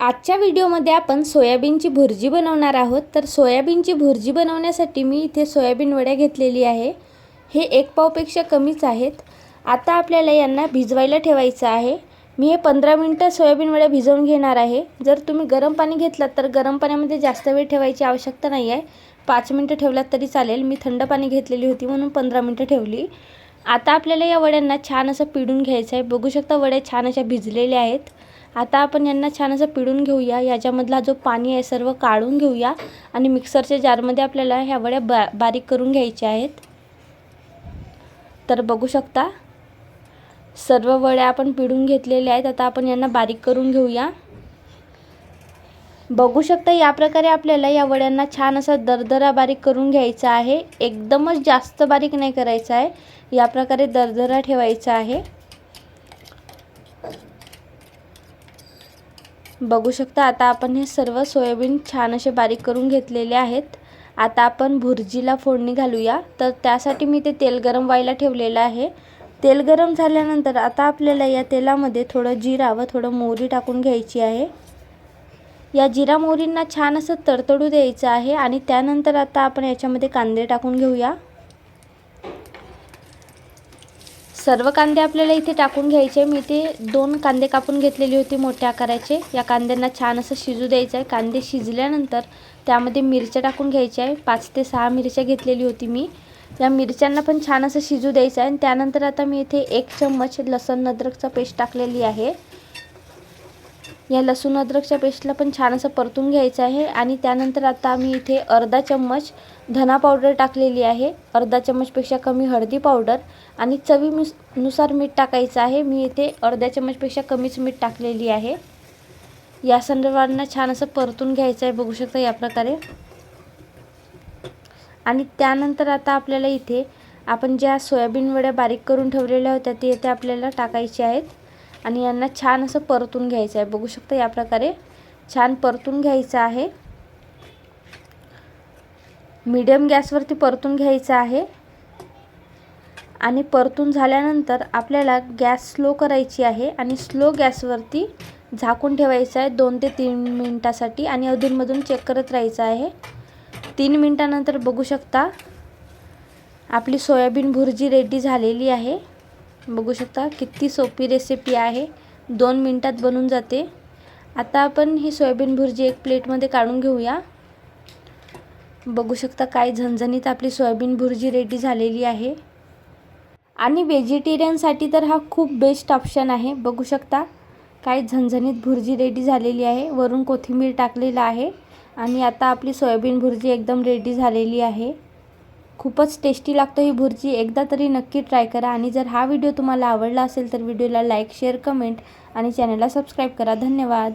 आजच्या व्हिडिओमध्ये आपण सोयाबीनची भुर्जी बनवणार आहोत. तर सोयाबीनची भुर्जी बनवण्यासाठी मी इथे सोयाबीन वड्या घेतलेली आहे. हे एक पावपेक्षा कमीच आहेत. आता आपल्याला यांना भिजवायला ठेवायचं आहे. मी हे पंधरा मिनटं सोयाबीन वड्या भिजवून घेणार आहे. जर तुम्ही गरम पाणी घेतलात तर गरम पाण्यामध्ये जास्त वेळ ठेवायची आवश्यकता नाही आहे. पाच मिनटं ठेवलात तरी चालेल. मी थंड पाणी घेतलेली होती म्हणून पंधरा मिनटं ठेवली. आता आपल्याला या वड्यांना छान असं पिडून घ्यायचं आहे. बघू शकता वड्या छान अशा भिजलेल्या आहेत. आता आपण यांना छान असं पिळून घेऊया. याच्यामधला जो पाणी आहे सर्व काढून घेऊया. आणि मिक्सरच्या जारमध्ये आपल्याला ह्या वड्या बा बारीक करून घ्यायच्या आहेत. तर बघू शकता सर्व वड्या आपण पिळून घेतलेल्या आहेत. आता आपण यांना बारीक करून घेऊया. बघू शकता या प्रकारे आपल्याला या वड्यांना छान असा दरदरा बारीक करून घ्यायचा आहे. एकदमच जास्त बारीक नाही करायचा आहे. या प्रकारे दरदरा ठेवायचा आहे. बघू शकता आता आपण हे सर्व सोयाबीन छान असे बारीक करून घेतलेले आहेत. आता आपण भुर्जीला फोडणी घालूया. तर त्यासाठी मी ते तेल गरम व्हायला ठेवलेलं आहे. तेल गरम झाल्यानंतर आता आपल्याला या तेलामध्ये थोडं जिरा व थोडं मोहरी टाकून घ्यायची आहे. या जिरा मोहरींना छान असं तडतडू द्यायचं आहे आणि त्यानंतर आता आपण याच्यामध्ये कांदे टाकून घेऊया. सर्व कांदे आपल्याला इथे टाकून घ्यायचे. मी इथे दोन कांदे कापून घेतलेली होती मोठ्या आकाराचे. या कांद्यांना छान असं शिजू द्यायचं आहे. कांदे शिजल्यानंतर त्यामध्ये मिरच्या टाकून घ्यायच्या आहे. पाच ते सहा मिरच्या घेतलेली होती मी. या मिरच्यांना पण छान असं शिजू द्यायचं आहे. आणि त्यानंतर आता मी इथे एक चम्मच लसण अद्रकचा पेस्ट टाकलेली आहे. या लसूण अद्रकच्या पेस्टला पण छान असं परतून घ्यायचं आहे. आणि त्यानंतर आता आम्ही इथे अर्धा चम्मच धना पावडर टाकलेली आहे. अर्धा चम्मचपेक्षा कमी हळदी पावडर आणि चवीनुसार मीठ टाकायचं आहे. मी इथे अर्ध्या चम्मचपेक्षा कमीच मीठ टाकलेली आहे. या संदर्भांना छान असं परतून घ्यायचं आहे. बघू शकता या प्रकारे. आणि त्यानंतर आता आपल्याला इथे आपण ज्या सोयाबीन वड्या बारीक करून ठेवलेल्या होत्या ते इथे आपल्याला टाकायचे आहेत. आणि यांना छान असं परतून घ्यायचं आहे. बघू शकता या प्रकारे छान परतून घ्यायचं आहे. मीडियम गॅसवरती परतून घ्यायचं आहे. आणि परतून झाल्यानंतर आपल्याला गॅस स्लो करायची आहे आणि स्लो गॅसवरती झाकून ठेवायचं आहे दोन ते तीन मिनटासाठी आणि अधूनमधून चेक करत राहायचं आहे. तीन मिनटानंतर बघू शकता आपली सोयाबीन भुर्जी रेडी झालेली आहे. बघू शकता किती सोपी रेसिपी आहे. दोन मिनटात बनून जाते. आता आपण ही सोयाबीन भुर्जी एक प्लेटमध्ये काढून घेऊया. बघू शकता काय झणझणीत आपली सोयाबीन भुर्जी रेडी झालेली आहे. आणि व्हेजिटेरियनसाठी तर हा खूप बेस्ट ऑप्शन आहे. बघू शकता काय झणझणीत भुर्जी रेडी झालेली आहे. वरून कोथिंबीर टाकलेलं आहे. आणि आता आपली सोयाबीन भुर्जी एकदम रेडी झालेली आहे. खूपच टेस्टी लागतो ही भुर्जी. एकदा तरी नक्की ट्राय करा आणि जर हा व्हिडिओ तुम्हाला आवडला असेल तर व्हिडिओला लाईक शेअर कमेंट आणि चॅनलला सबस्क्राईब करा. धन्यवाद.